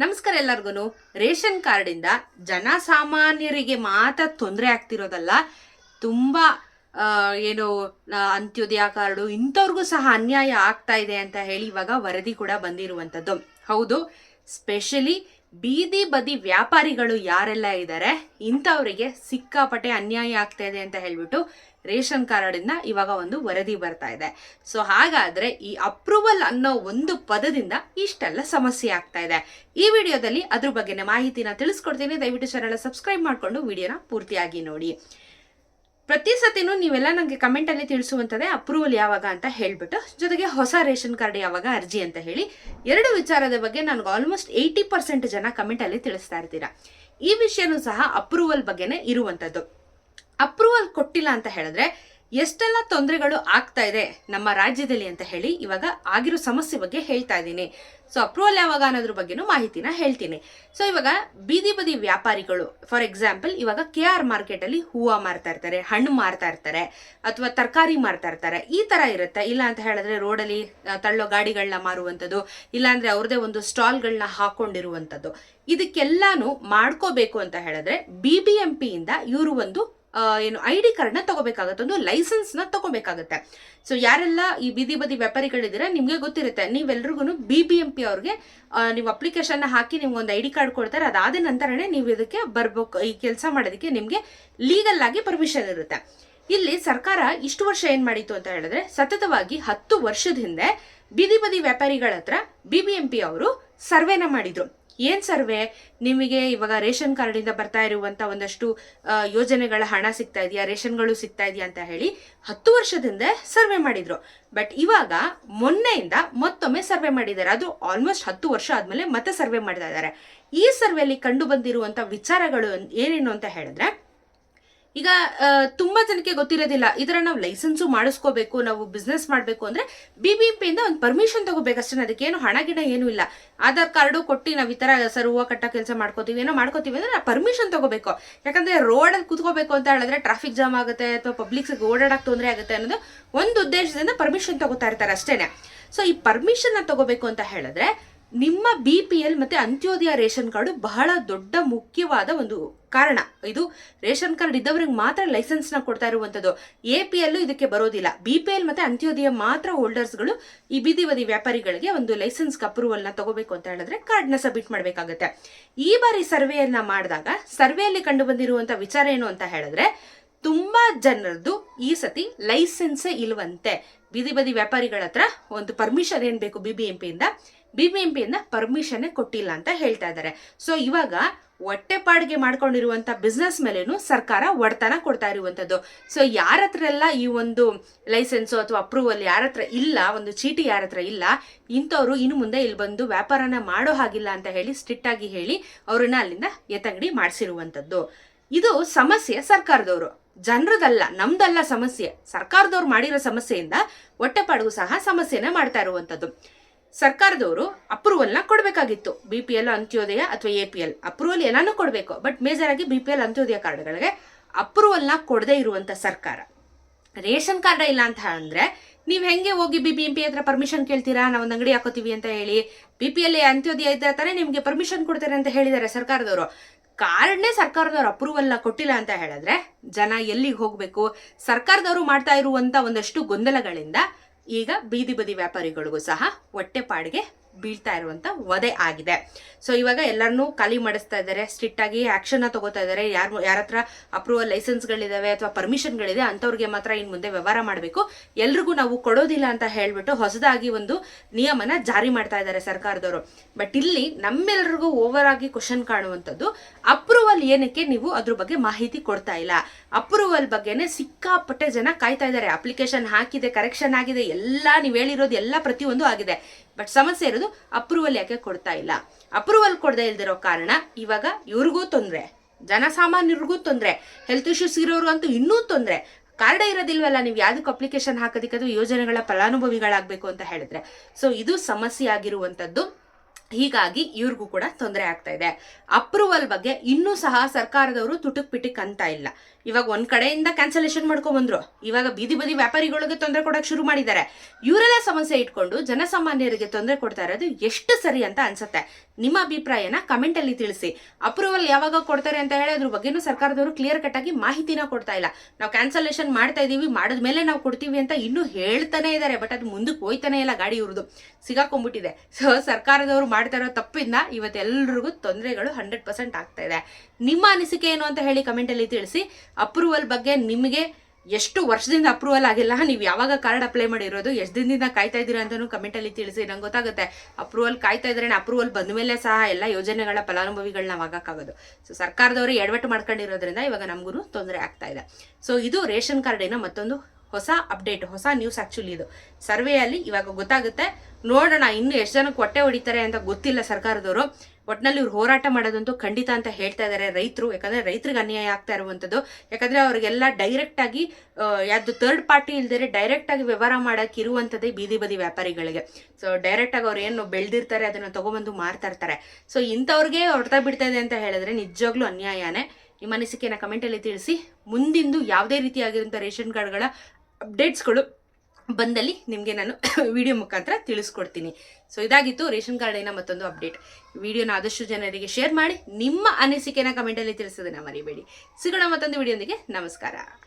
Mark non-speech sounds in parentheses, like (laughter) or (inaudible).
ನಮಸ್ಕಾರ ಎಲ್ಲರಿಗೂ ರೇಷನ್ ಕಾರ್ಡಿಂದ ಜನಸಾಮಾನ್ಯರಿಗೆ ಮಾತ್ರ ತೊಂದರೆ ಆಗ್ತಿರೋದಲ್ಲ. ತುಂಬ ಏನು ಅಂತ್ಯೋದಯ ಕಾರ್ಡು ಇಂಥವ್ರಿಗೂ ಸಹ ಅನ್ಯಾಯ ಆಗ್ತಾ ಇದೆ ಅಂತ ಹೇಳಿ ಇವಾಗ ವರದಿ ಕೂಡ ಬಂದಿರುವಂಥದ್ದು. ಹೌದು, ಸ್ಪೆಷಲಿ ಬೀದಿ ಬದಿ ವ್ಯಾಪಾರಿಗಳು ಯಾರೆಲ್ಲ ಇದ್ದಾರೆ ಇಂಥವರಿಗೆ ಸಿಕ್ಕಾಪಟ್ಟೆ ಅನ್ಯಾಯ ಆಗ್ತಾ ಇದೆ ಅಂತ ಹೇಳ್ಬಿಟ್ಟು ರೇಷನ್ ಕಾರ್ಡಿಂದ ಇವಾಗ ಒಂದು ವರದಿ ಬರ್ತಾ ಇದೆ. ಸೊ ಹಾಗಾದ್ರೆ ಈ ಅಪ್ರೂವಲ್ ಅನ್ನೋ ಒಂದು ಪದದಿಂದ ಇಷ್ಟೆಲ್ಲ ಸಮಸ್ಯೆ ಆಗ್ತಾ ಇದೆ. ಈ ವಿಡಿಯೋದಲ್ಲಿ ಅದ್ರ ಬಗ್ಗೆ ಮಾಹಿತಿನ ತಿಳಿಸ್ಕೊಡ್ತೀನಿ. ದಯವಿಟ್ಟು ಚಾನಲ್ ಸಬ್ಸ್ಕ್ರೈಬ್ ಮಾಡ್ಕೊಂಡು ವಿಡಿಯೋನ ಪೂರ್ತಿಯಾಗಿ ನೋಡಿ. ಪ್ರತಿ ಸತಿನೂ ನೀವೆಲ್ಲ ನನಗೆ ಕಮೆಂಟಲ್ಲಿ ತಿಳಿಸುವಂಥದ್ದೇ ಅಪ್ರೂವಲ್ ಯಾವಾಗ ಅಂತ ಹೇಳ್ಬಿಟ್ಟು, ಜೊತೆಗೆ ಹೊಸ ರೇಷನ್ ಕಾರ್ಡ್ ಯಾವಾಗ ಅರ್ಜಿ ಅಂತ ಹೇಳಿ, ಎರಡು ವಿಚಾರದ ಬಗ್ಗೆ ನನಗೆ ಆಲ್ಮೋಸ್ಟ್ ಏಯ್ಟಿ ಪರ್ಸೆಂಟ್ ಜನ ಕಮೆಂಟಲ್ಲಿ ತಿಳಿಸ್ತಾ ಇರ್ತೀರಾ. ಈ ವಿಷಯನೂ ಸಹ ಅಪ್ರೂವಲ್ ಬಗ್ಗೆನೇ ಇರುವಂಥದ್ದು ಅಪ್ರೂವಲ್ ಕೊಟ್ಟಿಲ್ಲ ಅಂತ ಹೇಳಿದ್ರೆ ಎಷ್ಟೆಲ್ಲ ತೊಂದರೆಗಳು ಆಗ್ತಾ ಇದೆ ನಮ್ಮ ರಾಜ್ಯದಲ್ಲಿ ಅಂತ ಹೇಳಿ ಇವಾಗ ಆಗಿರೋ ಸಮಸ್ಯೆ ಬಗ್ಗೆ ಹೇಳ್ತಾ ಇದ್ದೀನಿ. ಸೊ ಅಪ್ರೂವಲ್ ಯಾವಾಗ ಅನ್ನೋದ್ರ ಬಗ್ಗೆನೂ ಮಾಹಿತಿನ ಹೇಳ್ತೀನಿ. ಸೊ ಇವಾಗ ಬೀದಿ ಬದಿ ವ್ಯಾಪಾರಿಗಳು ಫಾರ್ ಎಕ್ಸಾಂಪಲ್ ಇವಾಗ ಕೆ ಆರ್ ಮಾರ್ಕೆಟಲ್ಲಿ ಹೂವು ಮಾರ್ತಾ ಇರ್ತಾರೆ, ಹಣ್ಣು ಮಾರ್ತಾ ಇರ್ತಾರೆ, ಅಥವಾ ತರಕಾರಿ ಮಾರ್ತಾ ಇರ್ತಾರೆ, ಈ ತರ ಇರುತ್ತೆ. ಇಲ್ಲ ಅಂತ ಹೇಳಿದ್ರೆ ರೋಡಲ್ಲಿ ತಳ್ಳೋ ಗಾಡಿಗಳನ್ನ ಮಾರುವಂಥದ್ದು ಇಲ್ಲಾಂದ್ರೆ ಅವ್ರದೇ ಒಂದು ಸ್ಟಾಲ್ಗಳನ್ನ ಹಾಕೊಂಡಿರುವಂಥದ್ದು. ಇದಕ್ಕೆಲ್ಲಾನು ಮಾಡ್ಕೋಬೇಕು ಅಂತ ಹೇಳಿದ್ರೆ ಬಿ ಬಿ ಎಂ ಪಿಯಿಂದ ಇವರು ಒಂದು ಏನು ಐ ಡಿ ಕಾರ್ಡ್ನ ತಗೋಬೇಕಾಗತ್ತೆ, ಒಂದು ಲೈಸೆನ್ಸ್ನ ತಗೋಬೇಕಾಗತ್ತೆ. ಸೊ ಯಾರೆಲ್ಲ ಈ ಬೀದಿ ಬದಿ ವ್ಯಾಪಾರಿಗಳಿದ್ದೀರಾ, ನಿಮಗೆ ಗೊತ್ತಿರುತ್ತೆ ನೀವೆಲ್ರಿಗೂ ಬಿ ಬಿ ಎಂ ಪಿ ಅವ್ರಿಗೆ ನೀವು ಅಪ್ಲಿಕೇಶನ್ ಹಾಕಿ ನಿಮ್ಗೆ ಒಂದು ಐ ಡಿ ಕಾರ್ಡ್ ಕೊಡ್ತಾರೆ, ಅದಾದ ನಂತರನೇ ನೀವು ಇದಕ್ಕೆ ಬರ್ಬೇಕು, ಈ ಕೆಲಸ ಮಾಡೋದಕ್ಕೆ ನಿಮಗೆ ಲೀಗಲ್ ಆಗಿ ಪರ್ಮಿಷನ್ ಇರುತ್ತೆ. ಇಲ್ಲಿ ಸರ್ಕಾರ ಇಷ್ಟು ವರ್ಷ ಏನು ಮಾಡಿತ್ತು ಅಂತ ಹೇಳಿದ್ರೆ, ಸತತವಾಗಿ ಹತ್ತು ವರ್ಷದ ಹಿಂದೆ ಬೀದಿ ಬದಿ ವ್ಯಾಪಾರಿಗಳ ಹತ್ರ ಬಿ ಬಿ ಎಂ ಪಿ ಅವರು ಸರ್ವೆನ ಮಾಡಿದ್ರು. ಏನ್ ಸರ್ವೆ? ನಿಮಗೆ ಇವಾಗ ರೇಷನ್ ಕಾರ್ಡಿಂದ ಬರ್ತಾ ಇರುವಂತ ಒಂದಷ್ಟು ಯೋಜನೆಗಳ ಹಣ ಸಿಗ್ತಾ ಇದೆಯಾ? ರೇಷನ್ಗಳು ಸಿಗ್ತಾ ಇದೆಯಾ ಅಂತ ಹೇಳಿ ಹತ್ತು ವರ್ಷದಿಂದ ಸರ್ವೆ ಮಾಡಿದ್ರು. ಬಟ್ ಇವಾಗ ಮೊನ್ನೆಯಿಂದ ಮತ್ತೊಮ್ಮೆ ಸರ್ವೆ ಮಾಡಿದ್ದಾರೆ. ಅದು ಆಲ್ಮೋಸ್ಟ್ ಹತ್ತು ವರ್ಷ ಆದ್ಮೇಲೆ ಮತ್ತೆ ಸರ್ವೆ ಮಾಡ್ತಾ ಇದ್ದಾರೆ. ಈ ಸರ್ವೆಯಲ್ಲಿ ಕಂಡು ಬಂದಿರುವಂತ ವಿಚಾರಗಳು ಏನೇನು ಅಂತ ಹೇಳಿದ್ರೆ ಈಗ ತುಂಬಾ ಜನಕ್ಕೆ ಗೊತ್ತಿರೋದಿಲ್ಲ. ಇದರ ನಾವು ಲೈಸೆನ್ಸು ಮಾಡಿಸ್ಕೋಬೇಕು, ನಾವು ಬಿಸ್ನೆಸ್ ಮಾಡಬೇಕು ಅಂದ್ರೆ ಬಿ ಬಿ ಇಂದ ಒಂದು ಪರ್ಮಿಷನ್ ತಗೋಬೇಕಷ್ಟೇ ಏನು ಹಣ ಗಿಣ ಏನೂ ಇಲ್ಲ. ಆಧಾರ್ ಕಾರ್ಡು ಕೊಟ್ಟು ನಾವು ಈ ತರ ಸರ್ ಹೂವು ಕಟ್ಟ ಕೆಲಸ ಮಾಡ್ಕೋತೀವಿ, ಏನೋ ಮಾಡ್ಕೋತೀವಿ ಅಂದ್ರೆ ಪರ್ಮಿಷನ್ ತಗೋಬೇಕು. ಯಾಕಂದ್ರೆ ರೋಡಲ್ಲಿ ಕುತ್ಕೋಬೇಕು ಅಂತ ಹೇಳಿದ್ರೆ ಟ್ರಾಫಿಕ್ ಜಾಮ್ ಆಗುತ್ತೆ ಅಥವಾ ಪಬ್ಲಿಕ್ಸ್ ಓಡಾಡಕ್ ತೊಂದರೆ ಆಗುತ್ತೆ ಅನ್ನೋದು ಒಂದು ಉದ್ದೇಶದಿಂದ ಪರ್ಮಿಷನ್ ತಗೋತಾ ಇರ್ತಾರೆ ಅಷ್ಟೇನೆ. ಸೊ ಈ ಪರ್ಮಿಷನ್ ತಗೋಬೇಕು ಅಂತ ಹೇಳಿದ್ರೆ ನಿಮ್ಮ ಬಿ ಪಿ ಎಲ್ ಮತ್ತೆ ಅಂತ್ಯೋದಯ ರೇಷನ್ ಕಾರ್ಡು ಬಹಳ ದೊಡ್ಡ ಮುಖ್ಯವಾದ ಒಂದು ಕಾರಣ. ಇದು ರೇಷನ್ ಕಾರ್ಡ್ ಇದ್ದವ್ರಿಗೆ ಮಾತ್ರ ಲೈಸೆನ್ಸ್ನ ಕೊಡ್ತಾ ಇರುವಂತದ್ದು. ಎ ಪಿ ಎಲ್ಲು ಇದಕ್ಕೆ ಬರೋದಿಲ್ಲ. ಬಿ ಪಿ ಎಲ್ ಮತ್ತೆ ಅಂತ್ಯೋದಯ ಮಾತ್ರ ಹೋಲ್ಡರ್ಸ್ಗಳು ಈ ಬೀದಿ ಬದಿ ವ್ಯಾಪಾರಿಗಳಿಗೆ ಒಂದು ಲೈಸೆನ್ಸ್ ಅಪ್ರೂವಲ್ನ ತಗೋಬೇಕು ಅಂತ ಹೇಳಿದ್ರೆ ಕಾರ್ಡ್ನ ಸಬ್ಮಿಟ್ ಮಾಡಬೇಕಾಗುತ್ತೆ. ಈ ಬಾರಿ ಸರ್ವೆಯನ್ನು ಮಾಡಿದಾಗ ಸರ್ವೆಯಲ್ಲಿ ಕಂಡು ಬಂದಿರುವಂಥ ವಿಚಾರ ಏನು ಅಂತ ಹೇಳಿದ್ರೆ, ತುಂಬಾ ಜನರದ್ದು ಈ ಸತಿ ಲೈಸೆನ್ಸೇ ಇಲ್ವಂತೆ. ಬೀದಿ ಬದಿ ವ್ಯಾಪಾರಿಗಳ ಹತ್ರ ಒಂದು ಪರ್ಮಿಷನ್ ಏನ್ ಬೇಕು B B M B B M ಪಿಯಿಂದ ಪರ್ಮಿಷನ್ನೇ ಕೊಟ್ಟಿಲ್ಲ ಅಂತ ಹೇಳ್ತಾ ಇದ್ದಾರೆ. ಸೊ ಇವಾಗ ಹೊಟ್ಟೆಪಾಡಿಗೆ ಮಾಡ್ಕೊಂಡಿರುವಂತ ಬಿಸ್ನೆಸ್ ಮೇಲೇನು ಸರ್ಕಾರ ಒಡೆತನ ಕೊಡ್ತಾ ಇರುವಂತದ್ದು. ಸೊ ಯಾರ ಹತ್ರ ಎಲ್ಲ ಈ ಒಂದು ಲೈಸೆನ್ಸು ಅಥವಾ ಅಪ್ರೂವಲ್ ಯಾರ ಹತ್ರ ಇಲ್ಲ, ಒಂದು ಚೀಟಿ ಯಾರ ಹತ್ರ ಇಲ್ಲ, ಇಂಥವ್ರು ಇನ್ನು ಮುಂದೆ ಇಲ್ಲಿ ಬಂದು ವ್ಯಾಪಾರನ ಮಾಡೋ ಹಾಗಿಲ್ಲ ಅಂತ ಹೇಳಿ ಸ್ಟ್ರಿಕ್ಟ್ ಆಗಿ ಹೇಳಿ ಅವ್ರನ್ನ ಅಲ್ಲಿಂದ ಎತ್ತಂಗಡಿ ಮಾಡಿಸಿರುವಂತದ್ದು. ಇದು ಸಮಸ್ಯೆ ಸರ್ಕಾರದವರು. ಜನರದಲ್ಲ, ನಮ್ದಲ್ಲ ಸಮಸ್ಯೆ. ಸರ್ಕಾರದವ್ರು ಮಾಡಿರೋ ಸಮಸ್ಯೆಯಿಂದ ಹೊಟ್ಟೆಪಾಡಿಗೂ ಸಹ ಸಮಸ್ಯೆನ ಮಾಡ್ತಾ ಇರುವಂತದ್ದು. ಸರ್ಕಾರದವರು ಅಪ್ರೂವಲ್ನ ಕೊಡಬೇಕಾಗಿತ್ತು. ಬಿ ಪಿ ಎಲ್ ಅಂತ್ಯೋದಯ ಅಥವಾ ಎ ಪಿ ಎಲ್ ಅಪ್ರೂವಲ್ ಎಲ್ಲಾನು ಕೊಡಬೇಕು. ಬಟ್ ಮೇಜರ್ ಆಗಿ ಬಿ ಪಿ ಎಲ್ ಅಂತ್ಯೋದಯ ಕಾರ್ಡ್ಗಳಿಗೆ ಅಪ್ರೂವಲ್ನ ಕೊಡದೇ ಇರುವಂತ ಸರ್ಕಾರ. ರೇಷನ್ ಕಾರ್ಡ್ ಇಲ್ಲ ಅಂತ ಅಂದ್ರೆ ನೀವು ಹೆಂಗೆ ಹೋಗಿ ಬಿ ಬಿ ಎಂ ಪಿ ಹತ್ರ ಪರ್ಮಿಷನ್ ಕೇಳ್ತೀರಾ? ನಾವು ಅಂಗಡಿ ಹಾಕೋತೀವಿ ಅಂತ ಹೇಳಿ ಬಿ ಪಿ ಎಲ್ ಅಂತ್ಯೋದಯ ಇದ್ದ ತಾನೇ ನಿಮಗೆ ಪರ್ಮಿಷನ್ ಕೊಡ್ತಾರೆ ಅಂತ ಹೇಳಿದ್ದಾರೆ ಸರ್ಕಾರದವರು. ಕಾರ್ಡ್ನೇ ಸರ್ಕಾರದವರು ಅಪ್ರೂವಲ್ನ ಕೊಟ್ಟಿಲ್ಲ ಅಂತ ಹೇಳಿದ್ರೆ ಜನ ಎಲ್ಲಿಗೆ ಹೋಗಬೇಕು? ಸರ್ಕಾರದವರು ಮಾಡ್ತಾ ಇರುವಂಥ ಒಂದಷ್ಟು ಗೊಂದಲಗಳಿಂದ ಈಗ ಬೀದಿ ಬದಿ ವ್ಯಾಪಾರಿಗಳಿಗೂ ಸಹ ಹೊಟ್ಟೆಪಾಡಿಗೆ ಬೀಳ್ತಾ ಇರುವಂತ ವಧೆ ಆಗಿದೆ. ಸೊ ಇವಾಗ ಎಲ್ಲರನ್ನೂ ಖಾಲಿ ಮಾಡಿಸ್ತಾ ಇದ್ದಾರೆ ಸ್ಟ್ರಿಕ್ಟ್ ಆಗಿ ಆಕ್ಷನ್ ತಗೋತಾ ಇದ್ದಾರೆ. ಯಾರು ಯಾರ ಹತ್ರ ಅಪ್ರೂವಲ್ ಲೈಸೆನ್ಸ್ಗಳಿದಾವೆ ಅಥವಾ ಪರ್ಮಿಷನ್ಗಳಿದೆ ಅಂತವ್ರಿಗೆ ಮಾತ್ರ ಇನ್ ಮುಂದೆ ವ್ಯವಹಾರ ಮಾಡಬೇಕು. ಎಲ್ರಿಗೂ ನಾವು ಕೊಡೋದಿಲ್ಲ ಅಂತ ಹೇಳ್ಬಿಟ್ಟು ಹೊಸದಾಗಿ ಒಂದು ನಿಯಮನ ಜಾರಿ ಮಾಡ್ತಾ ಇದ್ದಾರೆ ಸರ್ಕಾರದವರು. ಬಟ್ ಇಲ್ಲಿ ನಮ್ಮೆಲ್ರಿಗೂ ಓವರ್ ಆಗಿ ಕ್ವಶನ್ ಕಾಣುವಂಥದ್ದು ಅಪ್ರೂವಲ್ ಏನಕ್ಕೆ ನೀವು ಅದ್ರ ಬಗ್ಗೆ ಮಾಹಿತಿ ಕೊಡ್ತಾ ಇಲ್ಲ? ಅಪ್ರೂವಲ್ ಬಗ್ಗೆನೆ ಸಿಕ್ಕಾಪಟ್ಟೆ ಜನ ಕಾಯ್ತಾ ಇದ್ದಾರೆ. ಅಪ್ಲಿಕೇಶನ್ ಹಾಕಿದೆ ಕರೆಕ್ಷನ್ ಆಗಿದೆ, ಎಲ್ಲ ನೀವು ಹೇಳಿರೋದು ಎಲ್ಲ ಪ್ರತಿಯೊಂದು ಆಗಿದೆ. ಬಟ್ ಸಮಸ್ಯೆ ಇರೋದು ಅಪ್ರೂವಲ್ ಯಾಕೆ ಕೊಡ್ತಾ ಇಲ್ಲ? ಅಪ್ರೂವಲ್ ಕೊಡದೇ ಇಲ್ದಿರೋ ಕಾರಣ ಇವಾಗ ಇವ್ರಿಗೂ ತೊಂದರೆ, ಜನಸಾಮಾನ್ಯರಿಗೂ ತೊಂದರೆ ಹೆಲ್ತ್ ಇಶ್ಯೂಸ್ ಇರೋರು ಅಂತೂ ಇನ್ನೂ ತೊಂದರೆ. ಕಾರ್ಡ ಇರೋದಿಲ್ವಲ್ಲ, ನೀವು ಯಾವುದಕ್ಕೆ ಅಪ್ಲಿಕೇಶನ್ ಹಾಕೋದಕ್ಕೆ ಅದು ಯೋಜನೆಗಳ ಫಲಾನುಭವಿಗಳಾಗಬೇಕು ಅಂತ ಹೇಳಿದ್ರೆ. ಸೊ ಇದು ಸಮಸ್ಯೆ ಆಗಿರುವಂಥದ್ದು ಹೀಗಾಗಿ ಇವ್ರಿಗೂ ಕೂಡ ತೊಂದರೆ ಆಗ್ತಾ ಇದೆ. ಅಪ್ರೂವಲ್ ಬಗ್ಗೆ ಇನ್ನೂ ಸಹ ಸರ್ಕಾರದವರು ತುಟುಕ್ ಪಿಟಿಕ್ ಅಂತ ಇಲ್ಲ. ಇವಾಗ ಒಂದ್ ಕಡೆಯಿಂದ ಕ್ಯಾನ್ಸಲೇಷನ್ ಮಾಡ್ಕೊಂಡ್ ಬಂದ್ರು. ಇವಾಗ ಬೀದಿ ಬದಿ ವ್ಯಾಪಾರಿಗಳಿಗೆ ತೊಂದರೆ ಕೊಡಕ್ ಶುರು ಮಾಡಿದ್ದಾರೆ. ಇವರೆಲ್ಲ ಸಮಸ್ಯೆ ಇಟ್ಕೊಂಡು ಜನಸಾಮಾನ್ಯರಿಗೆ ತೊಂದರೆ ಕೊಡ್ತಾ ಇರೋದು ಎಷ್ಟು ಸರಿ ಅಂತ ಅನ್ಸುತ್ತೆ. ನಿಮ್ಮ ಅಭಿಪ್ರಾಯನ ಕಮೆಂಟ್ ಅಲ್ಲಿ ತಿಳಿಸಿ. ಅಪ್ರೂವಲ್ ಯಾವಾಗ ಕೊಡ್ತಾರೆ ಅಂತ ಹೇಳಿ ಅದ್ರ ಬಗ್ಗೆನೂ ಸರ್ಕಾರದವರು ಕ್ಲಿಯರ್ ಕಟ್ ಆಗಿ ಮಾಹಿತಿನ ಕೊಡ್ತಾ ಇಲ್ಲ. ನಾವು ಕ್ಯಾನ್ಸಲೇಷನ್ ಮಾಡ್ತಾ ಇದೀವಿ ಮಾಡಿದ್ಮೇಲೆ ನಾವು ಕೊಡ್ತೀವಿ ಅಂತ ಇನ್ನೂ ಹೇಳ್ತಾನೆ ಇದ್ದಾರೆ. ಬಟ್ ಅದು ಮುಂದಕ್ಕೆ ಹೋಯ್ತಾನೆ ಇಲ್ಲ ಗಾಡಿ ಇವ್ರದ್ದು ಸಿಗಾಕೊಂಡ್ಬಿಟ್ಟಿದೆ. ಸೊ ಸರ್ಕಾರದವರು ಮಾಡ್ತಾ ಇರೋ ತಪ್ಪಿಂದ ಇವತ್ತೆಲ್ರಿಗೂ ತೊಂದರೆಗಳು ಹಂಡ್ರೆಡ್ ಪರ್ಸೆಂಟ್ ಆಗ್ತಾ ಇದೆ. ನಿಮ್ಮ ಅನಿಸಿಕೆ ಏನು ಅಂತ ಹೇಳಿ ಕಮೆಂಟಲ್ಲಿ ತಿಳಿಸಿ. ಅಪ್ರೂವಲ್ ಬಗ್ಗೆ ನಿಮಗೆ ಎಷ್ಟು ವರ್ಷದಿಂದ ಅಪ್ರೂವಲ್ ಆಗಿಲ್ಲ? ನೀವು ಯಾವಾಗ ಕಾರ್ಡ್ ಅಪ್ಲೈ ಮಾಡಿರೋದು? ಎಷ್ಟು ದಿನದಿಂದ ಕಾಯ್ತಾ ಇದ್ದೀರಾ ಅಂತಲೂ ಕಮೆಂಟಲ್ಲಿ ತಿಳಿಸಿ. ನಂಗೆ ಗೊತ್ತಾಗುತ್ತೆ. ಅಪ್ರೂವಲ್ ಕಾಯ್ತಾ ಇದ್ರೆ ಅಪ್ರೂವಲ್ ಬಂದ ಮೇಲೆ ಸಹ ಎಲ್ಲ ಯೋಜನೆಗಳ ಫಲಾನುಭವಿಗಳನ್ನ ಆಗೋಕ್ಕಾಗೋದು ಸೊ ಸರ್ಕಾರದವರು ಎಡವಟ್ಟು ಮಾಡ್ಕೊಂಡಿರೋದ್ರಿಂದ ಇವಾಗ ನಮಗೂ ತೊಂದರೆ ಆಗ್ತಾ ಇದೆ. ಸೊ ಇದು ರೇಷನ್ ಕಾರ್ಡಿನ ಮತ್ತೊಂದು ಹೊಸ ಅಪ್ಡೇಟ್ ಹೊಸ ನ್ಯೂಸ್ ಆ್ಯಕ್ಚುಲಿ ಇದು. ಸರ್ವೆಯಲ್ಲಿ ಇವಾಗ ಗೊತ್ತಾಗುತ್ತೆ. ನೋಡೋಣ ಇನ್ನು ಎಷ್ಟು ಜನಕ್ಕೆ ಹೊಟ್ಟೆ ಹೊಡಿತಾರೆ ಅಂತ ಗೊತ್ತಿಲ್ಲ ಸರ್ಕಾರದವರು. ಒಟ್ನಲ್ಲಿ ಇವ್ರು ಹೋರಾಟ ಮಾಡೋದಂತೂ ಖಂಡಿತ ಅಂತ ಹೇಳ್ತಾ ಇದ್ದಾರೆ ರೈತರು. ಯಾಕಂದ್ರೆ ರೈತರಿಗೆ ಅನ್ಯಾಯ ಆಗ್ತಾ ಇರುವಂಥದ್ದು. ಯಾಕಂದರೆ ಅವ್ರಿಗೆಲ್ಲ ಡೈರೆಕ್ಟ್ ಆಗಿ ಆ, ಯಾವ್ದು ಥರ್ಡ್ ಪಾರ್ಟಿ ಇಲ್ದಿರೆ ಡೈರೆಕ್ಟ್ ಆಗಿ ವ್ಯವಹಾರ ಮಾಡೋಕ್ಕೆ ಇರುವಂಥದ್ದೇ ಬೀದಿ ಬದಿ ವ್ಯಾಪಾರಿಗಳಿಗೆ. ಸೊ ಡೈರೆಕ್ಟ್ ಆಗಿ ಅವ್ರು ಏನು ಬೆಳೆದಿರ್ತಾರೆ ಅದನ್ನ ತಗೊಬಂದು ಮಾರ್ತಾ ಇರ್ತಾರೆ. ಸೊ ಇಂಥವ್ರಿಗೆ ಹೊಡ್ತಾ ಬಿಡ್ತಾ ಇದೆ ಅಂತ ಹೇಳಿದ್ರೆ ನಿಜವಾಗ್ಲೂ ಅನ್ಯಾಯನೇ. ನಿಮ್ಮ ಅನಿಸಿಕೆನ ಕಮೆಂಟಲ್ಲಿ ತಿಳಿಸಿ. ಮುಂದಿಂದು ಯಾವುದೇ ರೀತಿಯಾಗಿರುವಂಥ ರೇಷನ್ ಕಾರ್ಡ್ಗಳ ಅಪ್ಡೇಟ್ಸ್ಗಳು ಬಂದಲ್ಲಿ ನಿಮಗೆ ನಾನು (coughs) ವಿಡಿಯೋ ಮುಖಾಂತರ ತಿಳಿಸ್ಕೊಡ್ತೀನಿ. ಸೊ ಇದಾಗಿತ್ತು ರೇಷನ್ ಕಾರ್ಡಿನ ಮತ್ತೊಂದು ಅಪ್ಡೇಟ್ ವಿಡಿಯೋನ ಆದಷ್ಟು ಜನರಿಗೆ ಶೇರ್ ಮಾಡಿ ನಿಮ್ಮ ಅನಿಸಿಕೆನ ಕಮೆಂಟಲ್ಲಿ ತಿಳಿಸೋದನ್ನ ಮರಿಬೇಡಿ. ಸಿಗೋಣ ಮತ್ತೊಂದು ವಿಡಿಯೋಂದಿಗೆ ನಮಸ್ಕಾರ.